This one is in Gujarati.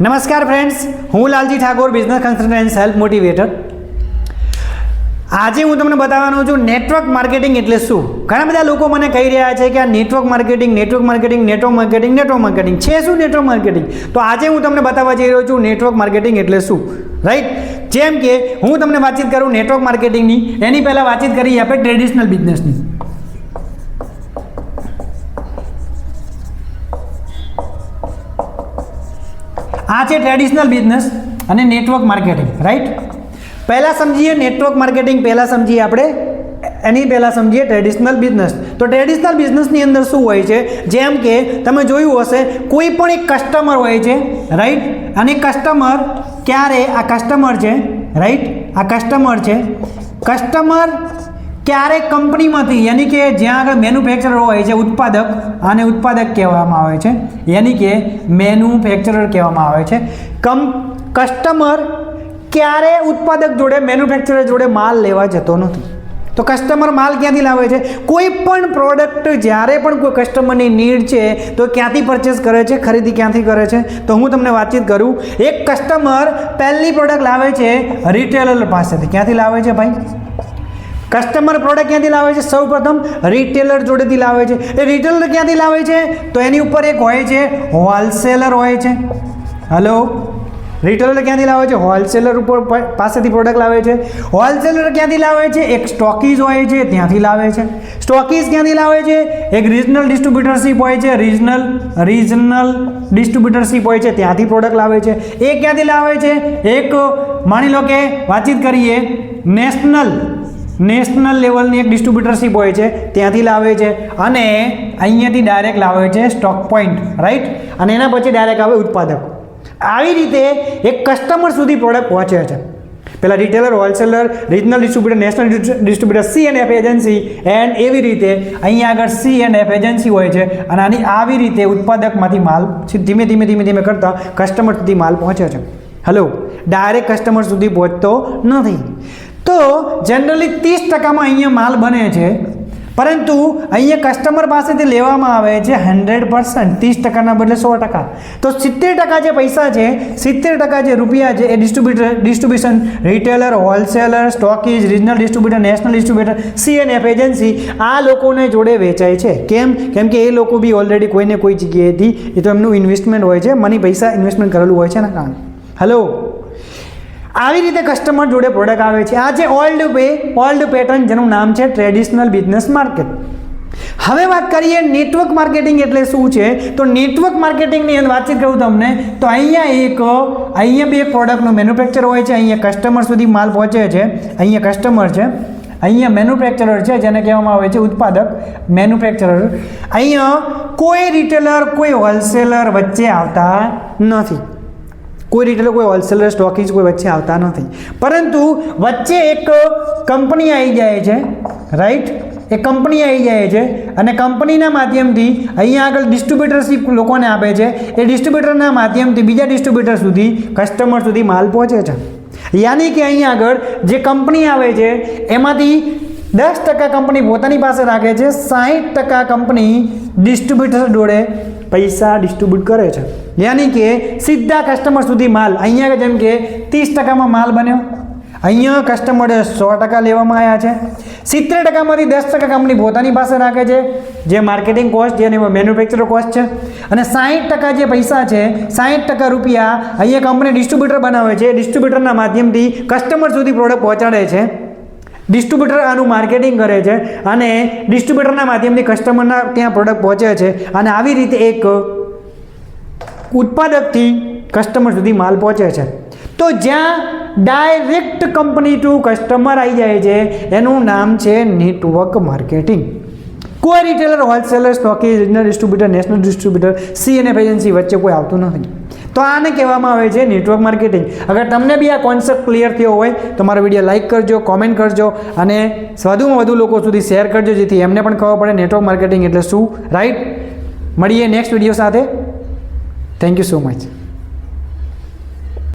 નમસ્કાર ફ્રેન્ડ્સ હું Lalji Thakor business consultant help motivator આજે હું તમને બતાવવાનો છું નેટવર્ક માર્કેટિંગ એટલે શું? ઘણા બધા લોકો મને કહી રહ્યા છે કે આ network marketing network marketing network marketing network marketing છે શું નેટવર્ક માર્કેટિંગ તો આજે હું તમને બતાવવા જઈ રહ્યો છું નેટવર્ક માર્કેટિંગ એટલે શું? રાઈટ જેમ કે હું તમને વાતચીત કરું નેટવર્ક માર્કેટિંગની એની પહેલાં વાતચીત કરી આપણે ટ્રેડિશનલ બિઝનેસની આ છે ટ્રેડિશનલ બિઝનેસ અને નેટવર્ક માર્કેટિંગ રાઈટ પહેલાં સમજીએ નેટવર્ક માર્કેટિંગ પહેલાં સમજીએ આપણે, એની પહેલાં સમજીએ ટ્રેડિશનલ બિઝનેસ તો ટ્રેડિશનલ બિઝનેસની અંદર શું હોય છે? જેમ કે તમે જોયું હશે, કોઈ પણ એક કસ્ટમર હોય છે રાઈટ અને કસ્ટમર ક્યારે? આ કસ્ટમર છે રાઈટ આ કસ્ટમર છે. કસ્ટમર ક્યારેક કંપનીમાંથી યાની કે જ્યાં આગળ મેન્યુફેક્ચરર હોય છે, ઉત્પાદક આને ઉત્પાદક કહેવામાં આવે છે. યાની કે મેન્યુફેક્ચરર કહેવામાં આવે છે. કમ કસ્ટમર ક્યારે ઉત્પાદક જોડે મેન્યુફેક્ચરર જોડે માલ લેવા જતો નથી? તો કસ્ટમર માલ ક્યાંથી લાવે છે? કોઈ પણ પ્રોડક્ટ જ્યારે પણ કોઈ કસ્ટમરની નીડ છે, તો ક્યાંથી પરચેસ કરે છે, ખરીદી ક્યાંથી કરે છે? તો હું તમને વાતચીત કરું. એક કસ્ટમર પહેલી પ્રોડક્ટ લાવે છે રિટેલર પાસેથી. ક્યાંથી લાવે છે ભાઈ? કસ્ટમર પ્રોડક્ટ ક્યાંથી લાવે છે? સૌ પ્રથમ રિટેલર જોડેથી લાવે છે. એ રિટેલર ક્યાંથી લાવે છે? તો એની ઉપર એક હોય છે હોલસેલર હોય છે. હલો રિટેલર ક્યાંથી લાવે છે? હોલસેલર ઉપર પાસેથી પ્રોડક્ટ લાવે છે. હોલસેલર ક્યાંથી લાવે છે? એક સ્ટોકીઝ હોય છે, ત્યાંથી લાવે છે. સ્ટોકીઝ ક્યાંથી લાવે છે? એક રિજનલ ડિસ્ટ્રીબ્યુટરશીપ હોય છે રિજનલ રિજનલ ડિસ્ટ્રીબ્યુટરશીપ હોય છે, ત્યાંથી પ્રોડક્ટ લાવે છે. એ ક્યાંથી લાવે છે? એક, માની લો કે વાતચીત કરીએ નેશનલ નેશનલ લેવલની એક ડિસ્ટ્રીબ્યુટરશીપ હોય છે, ત્યાંથી લાવે છે અને અહીંયાથી ડાયરેક્ટ લાવે છે સ્ટોક પોઈન્ટ રાઈટ અને એના પછી ડાયરેક્ટ આવે ઉત્પાદક. આવી રીતે એક કસ્ટમર સુધી પ્રોડક્ટ પહોંચે છે. પેલા retailer, wholesaler regional distributor national distributor C and F agency and એવી રીતે અહીંયા આગળ સી એન્ડ એફ એજન્સી હોય છે અને આની આવી રીતે ઉત્પાદકમાંથી માલ ધીમે ધીમે ધીમે ધીમે કરતાં કસ્ટમર સુધી માલ પહોંચે છે. હલો ડાયરેક્ટ કસ્ટમર સુધી પહોંચતો નથી. તો જનરલી ત્રીસ ટકામાં અહીંયા માલ બને છે. પરંતુ અહીંયા કસ્ટમર પાસેથી લેવામાં આવે છે હંડ્રેડ પર્સન્ટ ત્રીસ ટકાના બદલે સો ટકા. તો સિત્તેર ટકા જે પૈસા છે, સિત્તેર ટકા જે રૂપિયા છે એ distributor distribution retailer wholesaler stockists regional distributor national distributor CNF agency આ લોકોને જોડે વેચાય છે. કેમ? કેમ કે એ લોકો બી ઓલરેડી કોઈને કોઈ જગ્યાએથી એ તો એમનું ઇન્વેસ્ટમેન્ટ હોય છે મની પૈસા ઇન્વેસ્ટમેન્ટ કરેલું હોય છે ને કારણે. હલો આવી રીતે કસ્ટમર જોડે પ્રોડક્ટ આવે છે. આ છે ઓલ્ડ વે ઓલ્ડ પેટર્ન જેનું નામ છે ટ્રેડિશનલ બિઝનેસ માર્કેટ હવે વાત કરીએ નેટવર્ક માર્કેટિંગ એટલે શું છે? તો નેટવર્ક માર્કેટિંગની અંદર વાતચીત કરું તમને, તો અહીંયા એક, અહીંયા બે પ્રોડક્ટનું મેન્યુફેક્ચર હોય છે. અહીંયા કસ્ટમર સુધી માલ પહોંચે છે. અહીંયા કસ્ટમર છે. અહીંયા મેન્યુફેક્ચરર છે, જેને કહેવામાં આવે છે ઉત્પાદક મેન્યુફેક્ચરર અહીંયા કોઈ રિટેલર કોઈ હોલસેલર વચ્ચે આવતા નથી. કોઈ રિટેલર કોઈ હોલસેલર સ્ટોકીજ કોઈ વચ્ચે આવતા નથી. પરંતુ વચ્ચે એક કંપની આવી જાય છે રાઈટ એ કંપની આવી જાય છે અને કંપનીના માધ્યમથી અહીંયા આગળ ડિસ્ટ્રીબ્યુટરશીપ લોકોને આપે છે. એ ડિસ્ટ્રીબ્યુટરના માધ્યમથી બીજા ડિસ્ટ્રીબ્યુટર સુધી કસ્ટમર સુધી માલ પહોંચે છે. યાની કે અહીંયા આગળ જે કંપની આવે છે, એમાંથી દસ ટકા કંપની પોતાની પાસે રાખે છે, સાહીઠ ટકા કંપની ડિસ્ટ્રીબ્યુટર જોડે પૈસા ડિસ્ટ્રીબ્યુટ કરે છે. યાની કે સીધા કસ્ટમર સુધી માલ. અહીંયા જેમ કે ત્રીસ ટકામાં માલ બન્યો. અહીંયા કસ્ટમરે સો ટકા લેવામાં આવ્યા છે. સિત્તેર ટકામાંથી દસ ટકા કંપની પોતાની પાસે રાખે છે. જે માર્કેટિંગ કોસ્ટ જેને મેન્યુફેક્ચર કોસ્ટ છે. અને સાહીઠ ટકા જે પૈસા છે, સાહીઠ ટકા રૂપિયા અહીંયા કંપની ડિસ્ટ્રીબ્યુટર બનાવે છે. ડિસ્ટ્રીબ્યુટરના માધ્યમથી કસ્ટમર સુધી પ્રોડક્ટ પહોંચાડે છે. ડિસ્ટ્રીબ્યુટર આનું માર્કેટિંગ કરે છે અને ડિસ્ટ્રીબ્યુટરના માધ્યમથી કસ્ટમરના ત્યાં પ્રોડક્ટ પહોંચે છે અને આવી રીતે એક ઉત્પાદકથી કસ્ટમર સુધી માલ પહોંચે છે. તો જ્યાં ડાયરેક્ટ કંપની ટુ કસ્ટમર આવી જાય છે, એનું નામ છે નેટવર્ક માર્કેટિંગ કોઈ retailer wholesaler stockist regional distributor national distributor C અને એજન્સી વચ્ચે કોઈ આવતું નથી. તો આને કહેવામાં આવે છે નેટવર્ક માર્કેટિંગ અગર તમને બી આ કોન્સેપ્ટ ક્લિયર થયો હોય, તો મારો વીડિયો લાઇક કરજો કોમેન્ટ કરજો, અને વધુમાં વધુ લોકો સુધી શેર કરજો, જેથી એમને પણ ખબર પડે નેટવર્ક માર્કેટિંગ એટલે શું. રાઈટ મળીએ નેક્સ્ટ વીડિયો સાથે. Thank you so much